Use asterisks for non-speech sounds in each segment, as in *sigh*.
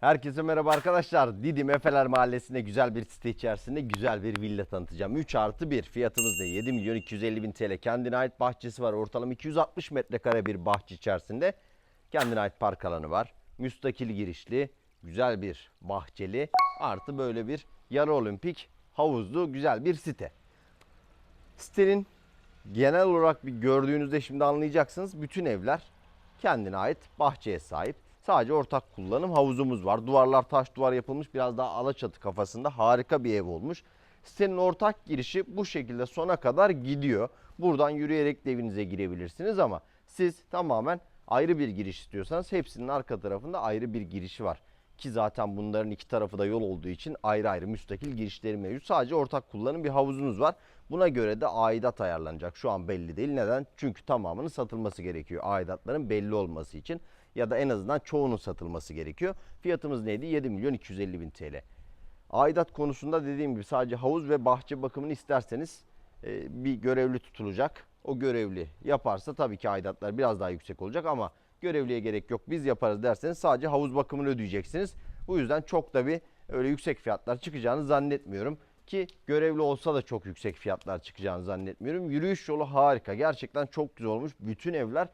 Herkese merhaba arkadaşlar. Didim Efeler Mahallesi'nde güzel bir site içerisinde güzel bir villa tanıtacağım. 3 artı 1 fiyatımız da 7 milyon 250 bin TL. Kendine ait bahçesi var. Ortalama 260 metrekare bir bahçe içerisinde. Kendine ait park alanı var. Müstakil girişli, güzel bir bahçeli artı böyle bir yarı olimpik havuzlu güzel bir site. Sitenin genel olarak bir gördüğünüzde şimdi anlayacaksınız. Bütün evler kendine ait bahçeye sahip. Sadece ortak kullanım havuzumuz var. Duvarlar taş duvar yapılmış. Biraz daha alaçatı kafasında harika bir ev olmuş. Sitenin ortak girişi bu şekilde sona kadar gidiyor. Buradan yürüyerek de evinize girebilirsiniz ama siz tamamen ayrı bir giriş istiyorsanız hepsinin arka tarafında ayrı bir girişi var. Ki zaten bunların iki tarafı da yol olduğu için ayrı ayrı müstakil girişleri mevcut. Sadece ortak kullanım bir havuzunuz var. Buna göre de aidat ayarlanacak. Şu an belli değil. Neden? Çünkü tamamının satılması gerekiyor. Aidatların belli olması için ya da en azından çoğunun satılması gerekiyor. Fiyatımız neydi? 7 milyon 250 bin TL. Aidat konusunda dediğim gibi sadece havuz ve bahçe bakımını isterseniz e, bir görevli tutulacak. O görevli yaparsa tabii ki aidatlar biraz daha yüksek olacak ama görevliye gerek yok biz yaparız derseniz sadece havuz bakımını ödeyeceksiniz. Bu yüzden çok da bir öyle yüksek fiyatlar çıkacağını zannetmiyorum. Ki görevli olsa da çok yüksek fiyatlar çıkacağını zannetmiyorum. Yürüyüş yolu harika. Gerçekten çok güzel olmuş. Bütün evler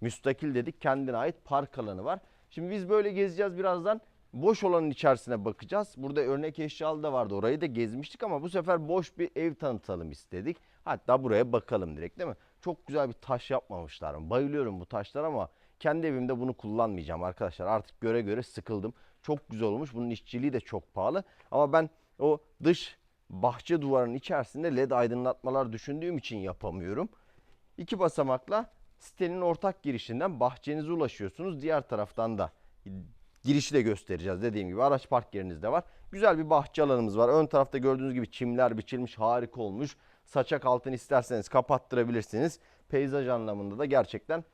müstakil dedik. Kendine ait park alanı var. Şimdi biz böyle gezeceğiz birazdan. Boş olanın içerisine bakacağız. Burada örnek eşyalı da vardı. Orayı da gezmiştik ama bu sefer boş bir ev tanıtalım istedik. Hatta buraya bakalım direkt değil mi? Çok güzel bir taş yapmamışlar. Bayılıyorum bu taşlar ama kendi evimde bunu kullanmayacağım arkadaşlar. Artık göre göre sıkıldım. Çok güzel olmuş. Bunun işçiliği de çok pahalı. Ama ben o dış bahçe duvarının içerisinde led aydınlatmalar düşündüğüm için yapamıyorum. İki basamakla sitenin ortak girişinden bahçenize ulaşıyorsunuz. Diğer taraftan da girişi de göstereceğiz. Dediğim gibi araç park yeriniz de var. Güzel bir bahçe alanımız var. Ön tarafta gördüğünüz gibi çimler biçilmiş harika olmuş. Saçak altını isterseniz kapattırabilirsiniz. Peyzaj anlamında da gerçekten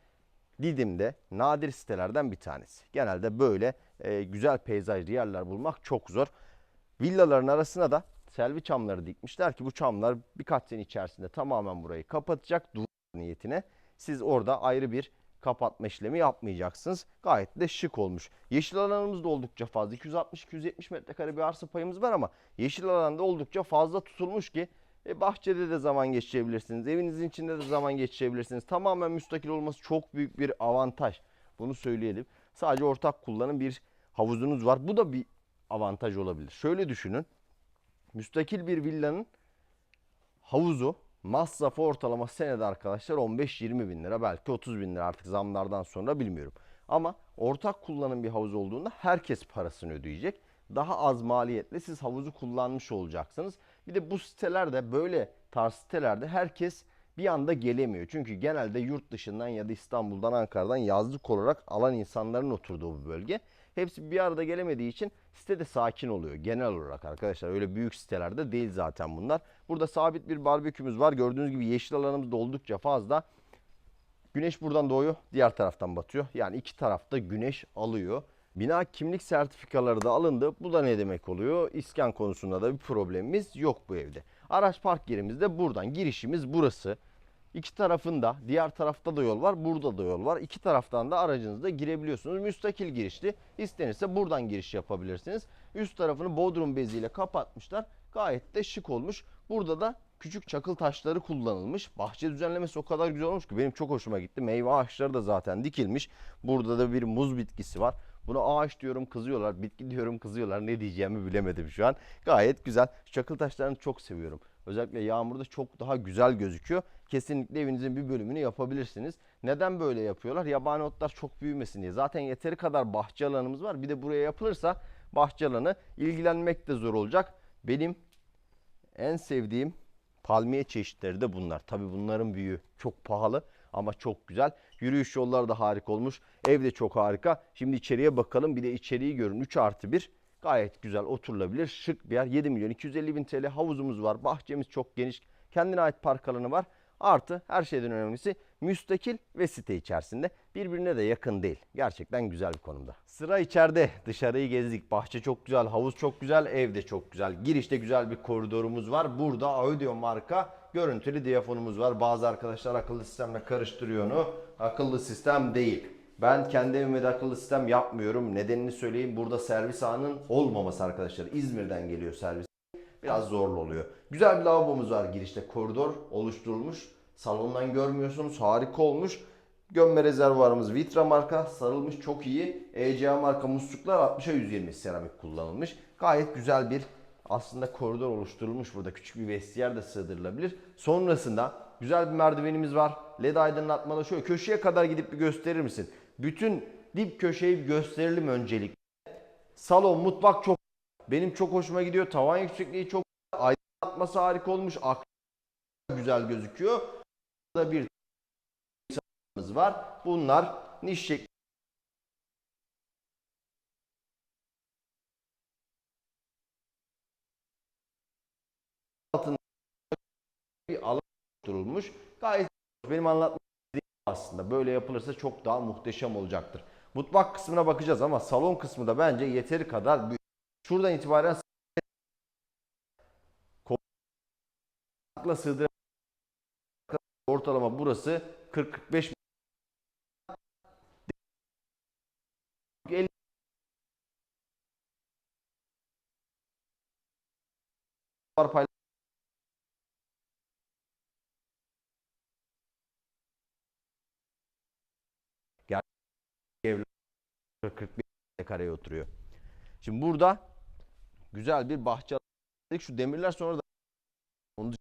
Didim'de nadir sitelerden bir tanesi. Genelde böyle e, güzel peyzajlı yerler bulmak çok zor. Villaların arasına da selvi çamları dikmişler ki bu çamlar birkaç sene içerisinde tamamen burayı kapatacak duvar niyetine. Siz orada ayrı bir kapatma işlemi yapmayacaksınız. Gayet de şık olmuş. Yeşil alanımız da oldukça fazla. 260-270 metrekare bir arsa payımız var ama yeşil alanda oldukça fazla tutulmuş ki e, bahçede de zaman geçirebilirsiniz. Evinizin içinde de zaman geçirebilirsiniz. Tamamen müstakil olması çok büyük bir avantaj. Bunu söyleyelim. Sadece ortak kullanım bir havuzunuz var. Bu da bir avantaj olabilir. Şöyle düşünün. Müstakil bir villanın havuzu masrafı ortalama senede arkadaşlar 15-20 bin lira belki 30 bin lira artık zamlardan sonra bilmiyorum. Ama ortak kullanım bir havuz olduğunda herkes parasını ödeyecek. Daha az maliyetle siz havuzu kullanmış olacaksınız. Bir de bu sitelerde böyle tarz sitelerde herkes bir anda gelemiyor. Çünkü genelde yurt dışından ya da İstanbul'dan Ankara'dan yazlık olarak alan insanların oturduğu bir bölge. Hepsi bir arada gelemediği için sitede sakin oluyor genel olarak arkadaşlar. Öyle büyük sitelerde değil zaten bunlar. Burada sabit bir barbekümüz var. Gördüğünüz gibi yeşil alanımız da oldukça fazla. Güneş buradan doğuyor, diğer taraftan batıyor. Yani iki tarafta güneş alıyor. Bina kimlik sertifikaları da alındı. Bu da ne demek oluyor? İskan konusunda da bir problemimiz yok bu evde. Araç park yerimiz de buradan. Girişimiz burası. İki tarafında, diğer tarafta da yol var, burada da yol var. İki taraftan da aracınızda girebiliyorsunuz. Müstakil girişli. İstenirse buradan giriş yapabilirsiniz. Üst tarafını bodrum beziyle kapatmışlar. Gayet de şık olmuş. Burada da küçük çakıl taşları kullanılmış. Bahçe düzenlemesi o kadar güzel olmuş ki benim çok hoşuma gitti. Meyve ağaçları da zaten dikilmiş. Burada da bir muz bitkisi var. Buna ağaç diyorum kızıyorlar, bitki diyorum kızıyorlar. Ne diyeceğimi bilemedim şu an. Gayet güzel. Çakıl taşlarını çok seviyorum. Özellikle yağmurda çok daha güzel gözüküyor. Kesinlikle evinizin bir bölümünü yapabilirsiniz. Neden böyle yapıyorlar? Yabani otlar çok büyümesin diye. Zaten yeteri kadar bahçe alanımız var. Bir de buraya yapılırsa bahçe alanı ilgilenmek de zor olacak. Benim en sevdiğim palmiye çeşitleri de bunlar. Tabi bunların büyüğü çok pahalı ama çok güzel. Yürüyüş yolları da harika olmuş. Ev de çok harika. Şimdi içeriye bakalım. Bir de içeriği görün. 3 artı 1. Gayet güzel oturulabilir. Şık bir yer. 7 milyon 250 bin TL havuzumuz var. Bahçemiz çok geniş. Kendine ait park alanı var. Artı her şeyden önemlisi müstakil ve site içerisinde. Birbirine de yakın değil. Gerçekten güzel bir konumda. Sıra içeride. Dışarıyı gezdik. Bahçe çok güzel, havuz çok güzel, ev de çok güzel. Girişte güzel bir koridorumuz var. Burada Audio marka görüntülü diyafonumuz var. Bazı arkadaşlar akıllı sistemle karıştırıyor onu. Akıllı sistem değil. Ben kendi evime de akıllı sistem yapmıyorum. Nedenini söyleyeyim. Burada servis ağının olmaması arkadaşlar. İzmir'den geliyor servis. Biraz zorlu oluyor. Güzel bir lavabomuz var girişte. Koridor oluşturulmuş. Salondan görmüyorsunuz. Harika olmuş. Gömme rezervuarımız Vitra marka. Sarılmış çok iyi. ECA marka musluklar 60'a 120 seramik kullanılmış. Gayet güzel bir aslında koridor oluşturulmuş burada. Küçük bir vestiyer de sığdırılabilir. Sonrasında güzel bir merdivenimiz var. LED aydınlatmalı şöyle köşeye kadar gidip bir gösterir misin? Bütün dip köşeyi gösterelim öncelik. Salon, mutfak çok benim çok hoşuma gidiyor. Tavan yüksekliği çok aydınlatması harika olmuş. Ak güzel gözüküyor. Burada bir salonumuz var. Bunlar niş şekli altında bir alan oluşturulmuş. Gayet benim anlatmam aslında böyle yapılırsa çok daha muhteşem olacaktır. Mutfak kısmına bakacağız ama salon kısmı da bence yeteri kadar büyük. Şuradan itibaren ortalama burası 40-45 50 evler 45 kareye oturuyor. Şimdi burada güzel bir bahçe şu demirler sonra da onu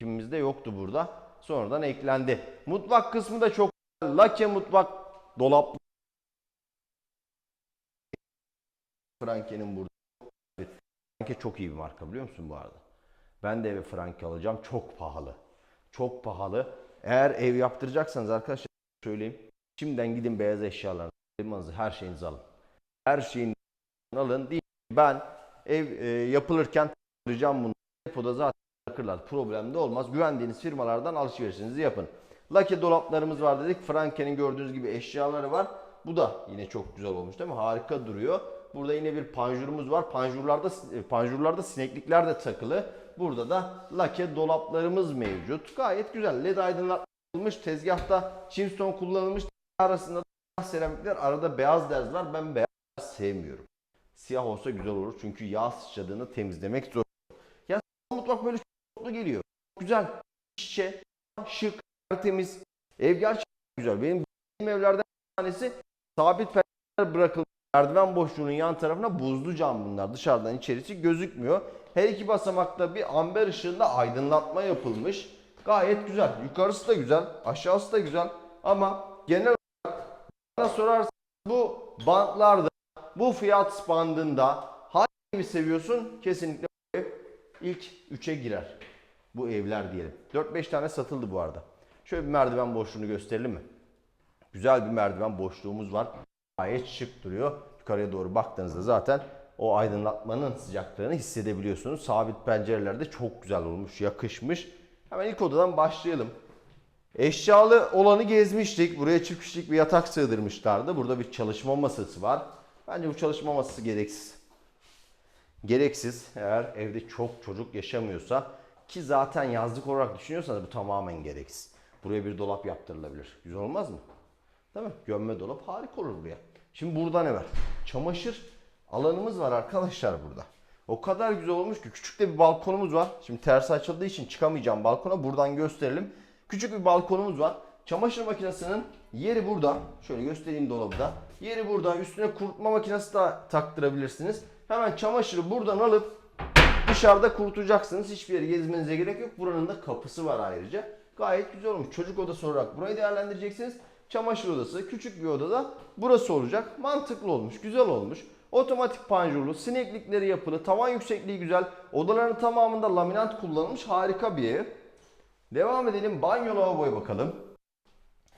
Kimimizde yoktu burada. Sonradan eklendi. Mutfak kısmı da çok lake mutfak dolap Franke'nin burada. Franke çok iyi bir marka biliyor musun bu arada? Ben de eve Franke alacağım. Çok pahalı. Çok pahalı. Eğer ev yaptıracaksanız arkadaşlar söyleyeyim. Şimdiden gidin beyaz eşyalarınızı, elmanızı, her şeyinizi alın. Her şeyini *laughs* alın. Değil. Ben ev e, yapılırken alacağım bunu. Depoda zaten bırakırlar. Problem de olmaz. Güvendiğiniz firmalardan alışverişinizi yapın. Lucky dolaplarımız var dedik. Franken'in gördüğünüz gibi eşyaları var. Bu da yine çok güzel olmuş değil mi? Harika duruyor. Burada yine bir panjurumuz var. Panjurlarda panjurlarda sineklikler de takılı. Burada da lake dolaplarımız mevcut. Gayet güzel. LED aydınlatılmış. Tezgahta Chimstone kullanılmış. Arasında da seramikler. Arada beyaz derz var. Ben beyaz sevmiyorum. Siyah olsa güzel olur. Çünkü yağ sıçradığını temizlemek zor. Ya mutfak böyle mutlu geliyor. Güzel, şişe, şık, temiz. Ev gerçekten güzel. Benim benim evlerden bir tanesi sabit pencereler bırakılmış. Merdiven boşluğunun yan tarafına buzlu cam bunlar. Dışarıdan içerisi gözükmüyor. Her iki basamakta bir amber ışığında aydınlatma yapılmış. Gayet güzel. Yukarısı da güzel, aşağısı da güzel. Ama genel olarak bana sorarsanız bu bantlarda, bu fiyat bandında hangi evi seviyorsun? Kesinlikle ilk 3'e girer. Bu evler diyelim. 4-5 tane satıldı bu arada. Şöyle bir merdiven boşluğunu gösterelim mi? Güzel bir merdiven boşluğumuz var. Gayet şık duruyor. Yukarıya doğru baktığınızda zaten o aydınlatmanın sıcaklığını hissedebiliyorsunuz. Sabit pencereler de çok güzel olmuş, yakışmış. Hemen ilk odadan başlayalım. Eşyalı olanı gezmiştik. Buraya çift kişilik bir yatak sığdırmışlardı. Burada bir çalışma masası var. Bence bu çalışma masası gereksiz. Gereksiz eğer evde çok çocuk yaşamıyorsa ki zaten yazlık olarak düşünüyorsanız bu tamamen gereksiz. Buraya bir dolap yaptırılabilir. Güzel olmaz mı? Değil mi? Gömme dolap harika olur buraya. Şimdi burada ne var? Çamaşır alanımız var arkadaşlar burada. O kadar güzel olmuş ki küçük de bir balkonumuz var. Şimdi ters açıldığı için çıkamayacağım balkona. Buradan gösterelim. Küçük bir balkonumuz var. Çamaşır makinesinin yeri burada. Şöyle göstereyim dolabı da. Yeri burada. Üstüne kurutma makinesi de taktırabilirsiniz. Hemen çamaşırı buradan alıp dışarıda kurutacaksınız. Hiçbir yere gezmenize gerek yok. Buranın da kapısı var ayrıca. Gayet güzel olmuş. Çocuk odası olarak burayı değerlendireceksiniz. Çamaşır odası küçük bir odada burası olacak. Mantıklı olmuş, güzel olmuş. Otomatik panjurlu, sineklikleri yapılı, tavan yüksekliği güzel. Odaların tamamında laminat kullanılmış harika bir ev. Devam edelim banyo lavaboya bakalım.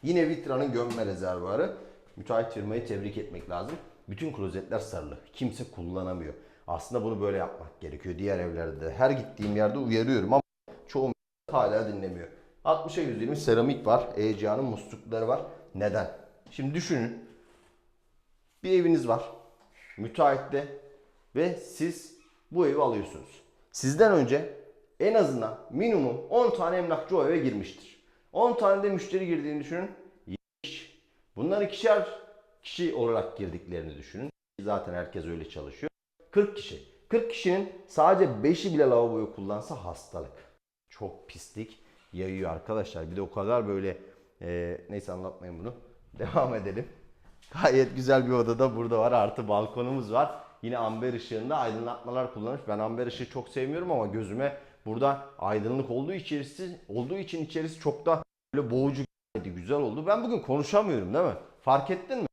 Yine Vitra'nın gömme rezervuarı. Müteahhit firmayı tebrik etmek lazım. Bütün klozetler sarılı. Kimse kullanamıyor. Aslında bunu böyle yapmak gerekiyor. Diğer evlerde de her gittiğim yerde uyarıyorum ama çoğu hala dinlemiyor. 60'a 120 seramik var. ECA'nın muslukları var. Neden? Şimdi düşünün. Bir eviniz var. Müteahhitte ve siz bu evi alıyorsunuz. Sizden önce en azından minimum 10 tane emlakçı o eve girmiştir. 10 tane de müşteri girdiğini düşünün. 20 kişi. Bunlar ikişer kişi olarak girdiklerini düşünün. Zaten herkes öyle çalışıyor. 40 kişi. 40 kişinin sadece 5'i bile lavaboyu kullansa hastalık. Çok pislik yayıyor arkadaşlar. Bir de o kadar böyle e, neyse anlatmayın bunu. *laughs* Devam edelim. Gayet güzel bir odada burada var. Artı balkonumuz var. Yine amber ışığında aydınlatmalar kullanmış. Ben amber ışığı çok sevmiyorum ama gözüme burada aydınlık olduğu içerisi olduğu için içerisi çok da böyle boğucu geldi. Güzel oldu. Ben bugün konuşamıyorum değil mi? Fark ettin mi?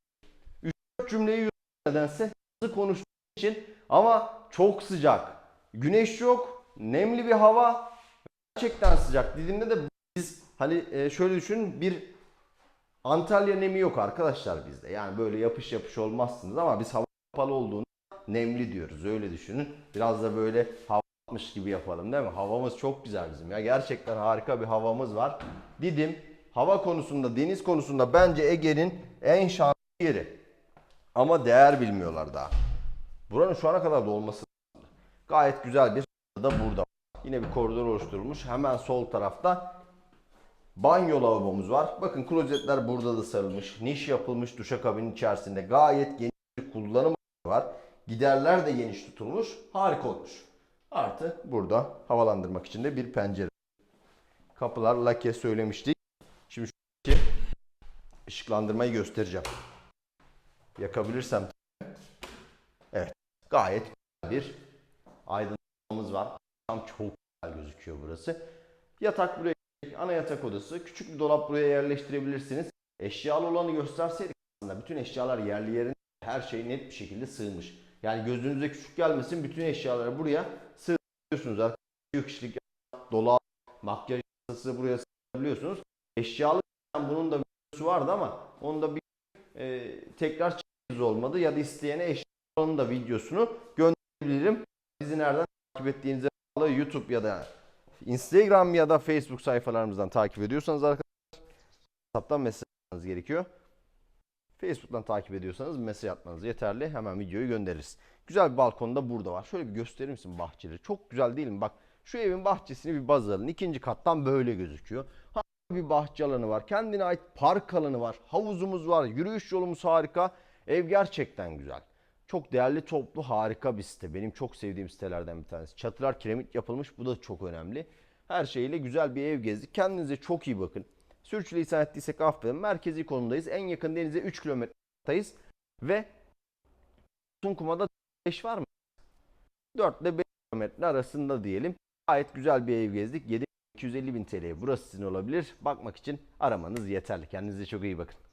3 cümleyi nedense hızlı konuştuğum için ama çok sıcak. Güneş yok. Nemli bir hava. Gerçekten sıcak. Didim'de de biz hani e, şöyle düşünün bir Antalya nemi yok arkadaşlar bizde. Yani böyle yapış yapış olmazsınız ama biz hava kapalı olduğunu nemli diyoruz. Öyle düşünün. Biraz da böyle hava atmış gibi yapalım değil mi? Havamız çok güzel bizim ya. Gerçekten harika bir havamız var. Didim hava konusunda, deniz konusunda bence Ege'nin en şanslı yeri. Ama değer bilmiyorlar daha. Buranın şu ana kadar da olması lazım. Gayet güzel bir da burada. Yine bir koridor oluşturulmuş. Hemen sol tarafta Banyo lavabomuz var. Bakın klozetler burada da sarılmış. Niş yapılmış duşakabinin içerisinde. Gayet geniş bir kullanım var. Giderler de geniş tutulmuş. Harika olmuş. Artı burada havalandırmak için de bir pencere. Kapılar lake söylemiştik. Şimdi şu ışıklandırmayı göstereceğim. Yakabilirsem. Evet. Gayet bir aydınlatmamız var. Tam çok güzel gözüküyor burası. Yatak buraya Ana yatak odası. Küçük bir dolap buraya yerleştirebilirsiniz. Eşyalı olanı gösterseydik aslında bütün eşyalar yerli yerine her şey net bir şekilde sığmış. Yani gözünüze küçük gelmesin bütün eşyaları buraya sığdırıyorsunuz. Arkadaşlar kişilik dolap, makyaj masası buraya sığdırabiliyorsunuz. Eşyalı bunun da videosu vardı ama onu da bir e, tekrar çekimiz olmadı ya da isteyene eşyalı da videosunu gönderebilirim. Bizi nereden takip ettiğinize bağlı YouTube ya da Instagram ya da Facebook sayfalarımızdan takip ediyorsanız arkadaşlar WhatsApp'tan mesaj atmanız gerekiyor. Facebook'tan takip ediyorsanız mesaj atmanız yeterli. Hemen videoyu göndeririz. Güzel bir balkon da burada var. Şöyle bir gösterir misin bahçeleri? Çok güzel değil mi? Bak şu evin bahçesini bir baz alın. İkinci kattan böyle gözüküyor. Bir bahçe alanı var. Kendine ait park alanı var. Havuzumuz var. Yürüyüş yolumuz harika. Ev gerçekten güzel. Çok değerli toplu harika bir site. Benim çok sevdiğim sitelerden bir tanesi. Çatılar kiremit yapılmış. Bu da çok önemli. Her şeyle güzel bir ev gezdik. Kendinize çok iyi bakın. Sürçülisan ettiysek affedin. Merkezi konumdayız. En yakın denize 3 kilometreyiz. Ve Sunkuma'da 5 var mı? 4 ile 5 kilometre arasında diyelim. Gayet güzel bir ev gezdik. 7250 bin TL burası sizin olabilir. Bakmak için aramanız yeterli. Kendinize çok iyi bakın.